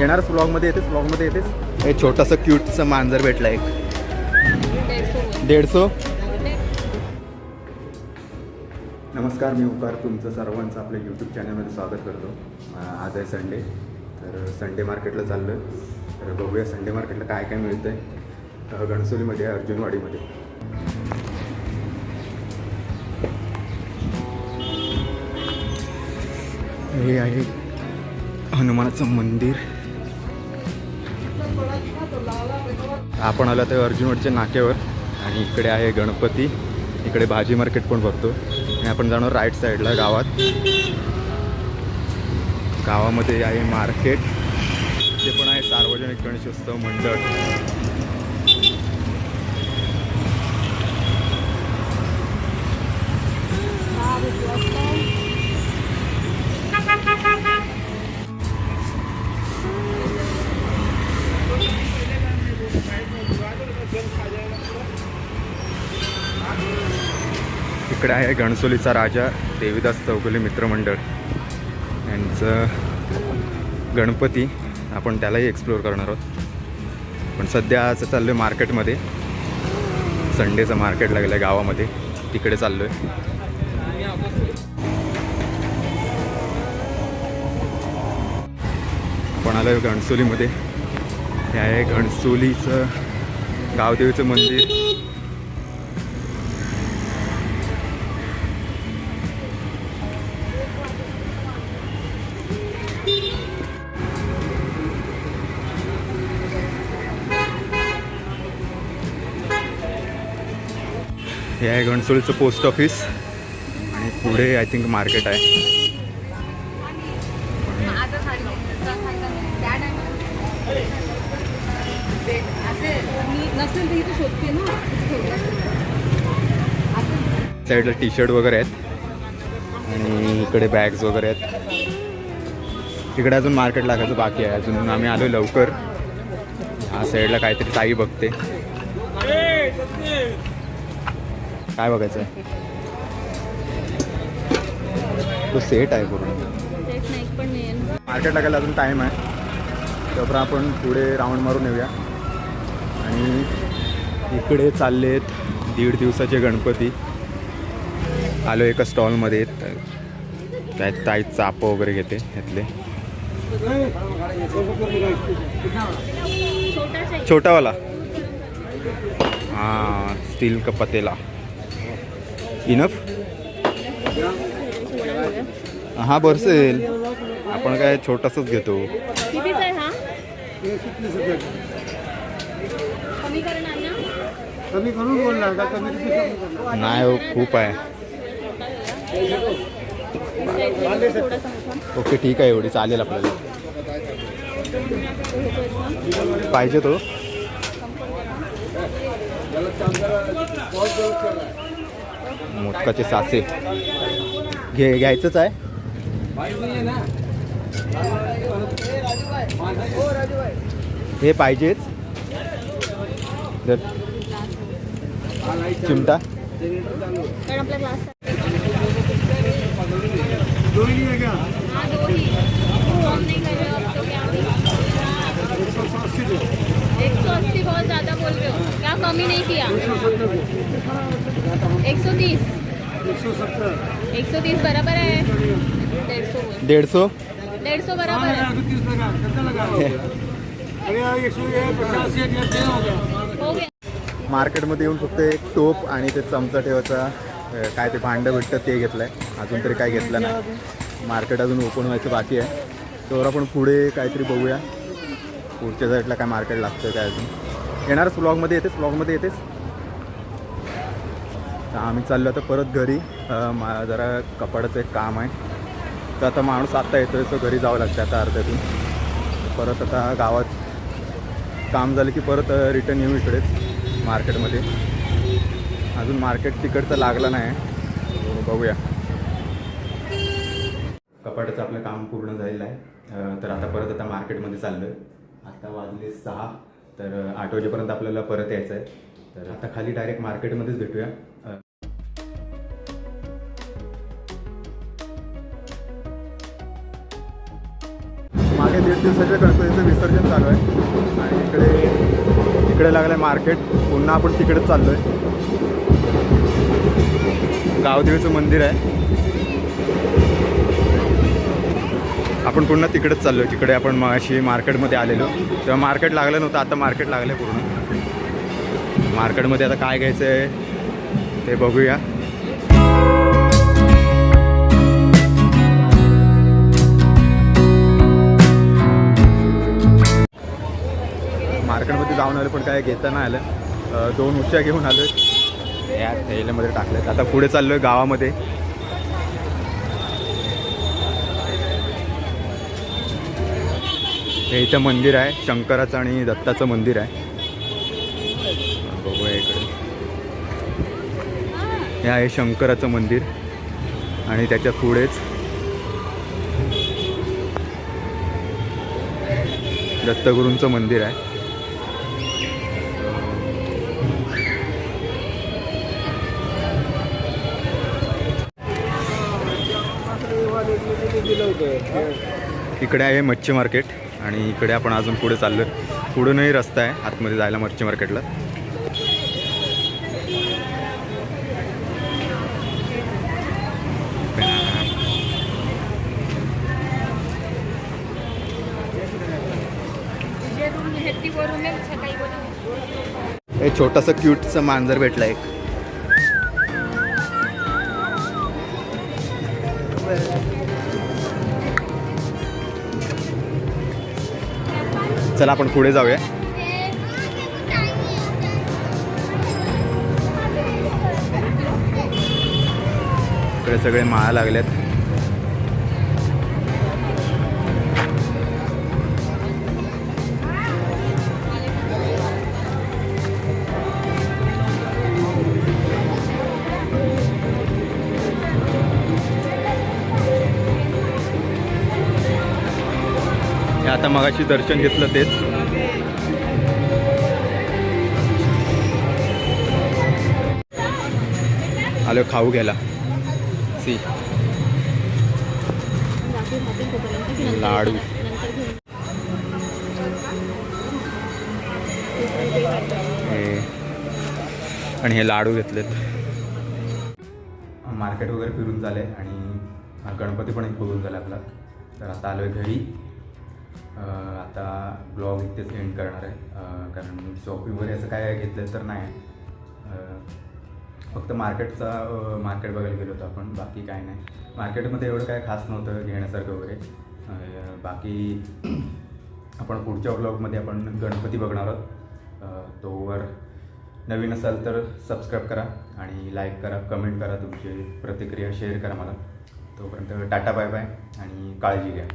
येणारच ब्लॉगमध्ये येतेस? ब्लॉगमध्ये येतेस? हे छोटंसं क्यूटचं मांजर भेटलं एक. दीडसो नमस्कार मी उकार तुमचं सर्वांचं आपल्या यूट्यूब चॅनलमध्ये स्वागत करतो. आज आहे संडे तर संडे मार्केटला चाललो आहे तर बघूया संडे मार्केटला काय काय मिळतं आहे गणसोलीमध्ये अर्जुनवाडीमध्ये. हे आहे हनुमानाचं मंदिर. आपण आलो तर अर्जुनवाडीच्या नाक्यावर आणि इकडे आहे गणपती. इकडे भाजी मार्केट पण बघतो. आणि आपण जाणार राईट साईडला गावात. गावामध्ये आहे मार्केट ते पण आहे सार्वजनिक गणेशोत्सव मंडळ. इकडे आहे गणसोलीचा राजा देवीदास चौगुले मित्रमंडळ यांचं गणपती आपण त्यालाही एक्सप्लोअर करणार आहोत. पण सध्या आज चाललो आहे मार्केटमध्ये. संडेचं मार्केट लागलं आहे गावामध्ये. तिकडे चाललो आहे आपण आलो आहे गणसोलीमध्ये. हे आहे गणसोलीचं गावदेवीचं मंदिर. हे आहे घणसोलीचं पोस्ट ऑफिस आणि पुढे आय थिंक मार्केट आहे. साईडला टी शर्ट वगैरे आहेत. आणि इकडे बॅग्स वगैरे आहेत. इकडे अजून मार्केट लागायचं बाकी आहे. अजून आम्ही आलो लवकर. हा साईडला काहीतरी ताई बघते. काय बघायचं आहे तो सेट आहे पूर्ण. पण मार्केट लागायला अजून टाईम आहे. तर आपण पुढे राऊंड मारून येऊया. आणि इकडे चालले आहेत दीड दिवसाचे गणपती. आलो एका स्टॉलमध्ये काय ताई चाप वगैरे घेते ह्यातले. छोटावाला. हां स्टील का इनफ हा बरसेल. आपण काय छोटासाच घेतो. हा? नाही हो खूप आहे. ओके ठीक आहे एवढी चालेल आपल्याला. पाहिजे तो. मोदकाचे सासे. घे घ्यायचंच आहे. हे पाहिजेच. चिमटा. एक सौ अस्सी बहुत ज़्यादा बोल रहे हो. क्या कमी नहीं किया एक सौ सत्तर दे एक सौ तीस एक सौ सत्तर. एक सौ तीस बराबर है बराबर मार्केटमध्ये येऊन फक्त एक टोप आणि ते चमचा ठेवायचा काय ते भांडं भेटतं ते घेतलं आहे अजून तरी काय घेतलं नाही. मार्केट अजून ओपन व्हायचं बाकी आहे. तर आपण पुढे काहीतरी बघूया. पुढच्या साईडला काय मार्केट लागतं काय अजून. येणारच ब्लॉगमध्ये येतेस ब्लॉगमध्ये येतेस. तर आम्ही चाललो आता परत घरी. मा जरा कपाडाचं एक काम आहे. तर आता माणूस आत्ता येतोय सो घरी जावं लागतं आता अर्ध्यातून. परत आता गावात काम झालं की परत रिटर्न येऊ इकडेच मार्केटमध्ये. अजून मार्केट तिकडचं लागलं नाही. हो, बघूया. कपाटाचं आपलं काम पूर्ण झालेलं आहे. तर आता परत आता मार्केटमध्ये चाललं आहे आता वाजले सहा तर आठ वाजेपर्यंत आपल्याला परत यायचं आहे तर आता खाली डायरेक्ट मार्केटमध्येच भेटूया. मागे दीड दिवसाच्या गणपतीचं विसर्जन चालू आहे. आणि इकडे इकडे लागलं आहे मार्केट. पुन्हा आपण तिकडेच चाललो आहे गावदेवीचं मंदिर आहे. आपण पुन्हा तिकडेच चाललो आहे तिकडे आपण अशी मार्केटमध्ये आलेलो. तेव्हा मार्केट लागलं नव्हतं आता मार्केट लागलं आहे पूर्ण. मार्केटमध्ये आता काय घ्यायचं आहे ते बघूया. जाऊन आलो पण काय घेता नाही आलं. दोन उच्च्या घेऊन आलो. या थैल्यामध्ये टाकल्यात आता पुढे चाललो आहे गावामध्ये. हे इथं मंदिर आहे शंकराचं आणि दत्ताचं मंदिर आहे. बघूया इकडे. हे आहे शंकराचं मंदिर. आणि त्याच्या पुढेच दत्तगुरूंचं मंदिर आहे. इकडे आहे मच्छी मार्केट आणि इकडे आपण अजून पुढे चाललो पुढूनही रस्ता आहे आतमध्ये जायला मच्छी मार्केटला. हे छोटंसं क्यूटचं मांजर भेटलं एक चला आपण पुढे जाऊया. इकडे सगळे माळा लागल्यात हे आता मगाशी दर्शन घेतलं तेच. आलो खाऊ घ्यायला. सी. लाडू. हे. आणि हे लाडू घेतलेत. मार्केट वगैरे फिरून झाले आणि गणपती पण एक बघून झाला आपला. तर आता आलो आहे घरी. आता ब्लॉग इथेच एंड करणार आहे. कारण शॉपिंग वगैरे असं काय घेतलं तर नाही. फक्त मार्केटचा मार्केट बघायला गेलो होतो आपण. बाकी काय नाही. मार्केटमध्ये एवढं काय खास नव्हतं घेण्यासारखं वगैरे. बाकी आपण पुढच्या ब्लॉगमध्ये आपण गणपती बघणार आहोत. तोवर नवीन असाल तर सबस्क्राईब करा आणि लाईक करा कमेंट करा तुमची प्रतिक्रिया शेअर करा मला. तोपर्यंत टाटा बाय बाय आणि काळजी घ्या.